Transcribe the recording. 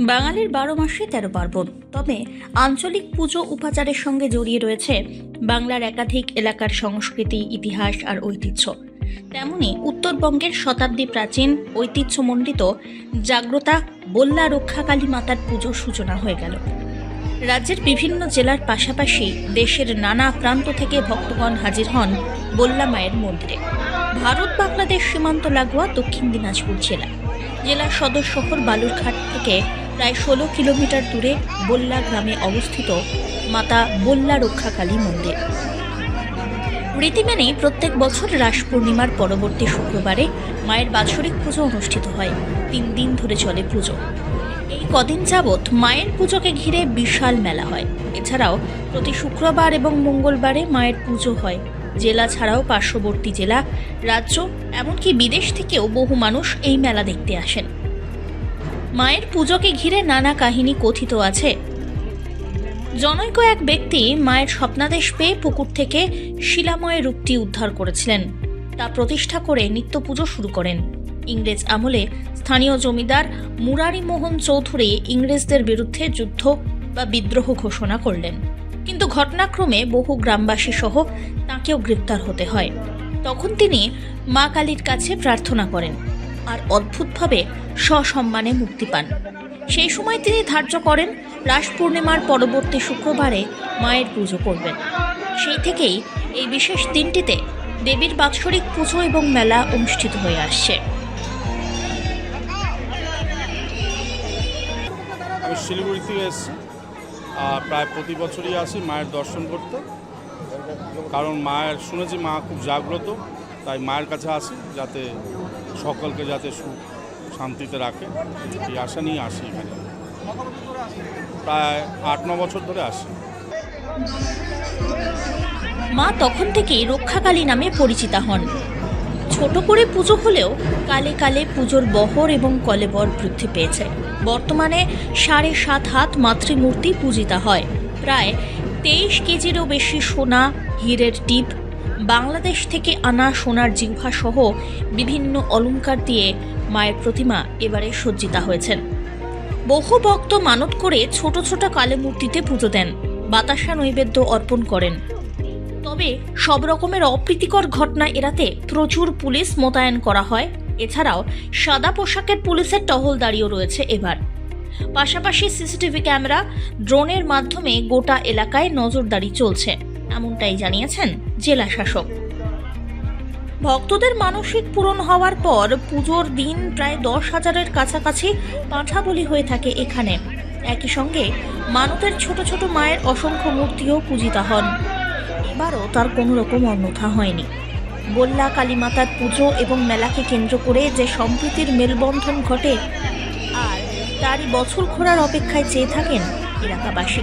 বাঙালির বারো মাসে তেরো পার্বণ। তবে আঞ্চলিক পুজো উপাচারের সঙ্গে জড়িয়ে রয়েছে বাংলার একাধিক এলাকার সংস্কৃতি, ইতিহাস আর ঐতিহ্য। তেমনি উত্তরবঙ্গের শতাব্দী প্রাচীন ঐতিহ্যমণ্ডিত জাগ্রতা বল্লা রক্ষাকালী মাতার পুজো সূচনা হয়ে গেল। রাজ্যের বিভিন্ন জেলার পাশাপাশি দেশের নানা প্রান্ত থেকে ভক্তগণ হাজির হন বল্লা মায়ের মন্দিরে। ভারত বাংলাদেশ সীমান্ত লাগোয়া দক্ষিণ দিনাজপুর জেলা। জেলার সদর শহর বালুরঘাট থেকে প্রায় ষোলো কিলোমিটার দূরে বল্লা গ্রামে অবস্থিত মাতা বল্লা রক্ষাকালী মন্দির। রীতি মেনেই প্রত্যেক বছর রাস পূর্ণিমার পরবর্তী শুক্রবারে মায়ের বাৎসরিক পুজো অনুষ্ঠিত হয়। তিন দিন ধরে চলে পুজো। এই কদিন যাবৎ মায়ের পুজোকে ঘিরে বিশাল মেলা হয়। এছাড়াও প্রতি শুক্রবার এবং মঙ্গলবারে মায়ের পুজো হয়। জেলা ছাড়াও পার্শ্ববর্তী জেলা, রাজ্য, এমনকি বিদেশ থেকেও বহু মানুষ এই মেলা দেখতে আসেন। মায়ের পুজোকে ঘিরে নানা কাহিনী কথিত আছে। জনৈক এক ব্যক্তি মায়ের স্বপ্নাদেশ পেয়ে পুকুর থেকে শিলাময় রূপটি উদ্ধার করেছিলেন। তা প্রতিষ্ঠা করে নিত্য পুজো শুরু করেন। ইংরেজ আমলে স্থানীয় জমিদার মুরারি মোহন চৌধুরী ইংরেজদের বিরুদ্ধে যুদ্ধ বা বিদ্রোহ ঘোষণা করলেন। কিন্তু ঘটনাক্রমে বহু গ্রামবাসী সহ তাঁকেও গ্রেপ্তার হতে হয়। তখন তিনি মা কালীর কাছে প্রার্থনা করেন। আর অদ্ভুতভাবে সসম্মানে মুক্তি পান। সেই সময় তিনি ধার্য করেন, রাস পূর্ণিমার পরবর্তী শুক্রবারে মায়ের পুজো করবেন। সেই থেকেই এই বিশেষ দিনটিতে দেবীর বাৎসরিক পুজো এবং মেলা অনুষ্ঠিত হয়ে আসছে। আমি শিলিগুড়ি থেকে প্রায় প্রতি বছরই আসি মায়ের দর্শন করতে। কারণ মায়ের, শুনেছি মা খুব জাগ্রত, তাই মায়ের কাছে আসি যাতে সকলকে যাতে সুখ শান্তিতে রাখে। এই আশা নিয়ে আসি এখানে। প্রায় আট, ন বছর ধরে আসি। মা তখন থেকেই রক্ষাকালী নামে পরিচিতা হন। ছোট করে পুজো হলেও কালে কালে পুজোর বহর এবং কলেবর বৃদ্ধি পেয়েছে। বর্তমানে সাড়ে সাত হাত মাতৃমূর্তি পূজিতা হয়। প্রায় তেইশ কেজিরও বেশি সোনা, হীরের টিপ বাংলাদেশ থেকে আনা সোনার জিহ্বা সহ বিভিন্ন অলঙ্কার দিয়ে মায়ের প্রতিমা এবারে সজ্জিতা হয়েছেন। বহু ভক্ত মানত করে ছোট ছোট কালী মূর্তিতে পুজো দেন, বাতাসা নৈবেদ্য অর্পণ করেন। তবে সব রকমের অপ্রীতিকর ঘটনা এড়াতে প্রচুর পুলিশ মোতায়েন করা হয়। এছাড়াও সাদা পোশাকের পুলিশের টহলদারিও রয়েছে এবার। পাশাপাশি সিসিটিভি ক্যামেরা, ড্রোনের মাধ্যমে গোটা এলাকায় নজরদারি চলছে। এমনটাই জানিয়েছেন জেলা শাসক। ভক্তদের মানসিক পূরণ হওয়ার পর পুজোর দিন প্রায় দশ হাজারের কাছাকাছি পাঁঠা বলি হয়ে থাকে এখানে। একই সঙ্গে মানতের ছোট ছোট মায়ের অসংখ্য মূর্তিও পূজিতা হন। এবারও তার কোনো রকম অন্যথা হয়নি। বল্লা কালীমাতার পুজো এবং মেলাকে কেন্দ্র করে যে সম্প্রীতির মেলবন্ধন ঘটে, আর তারই বছর ঘোরার অপেক্ষায় চেয়ে থাকেন এলাকাবাসী।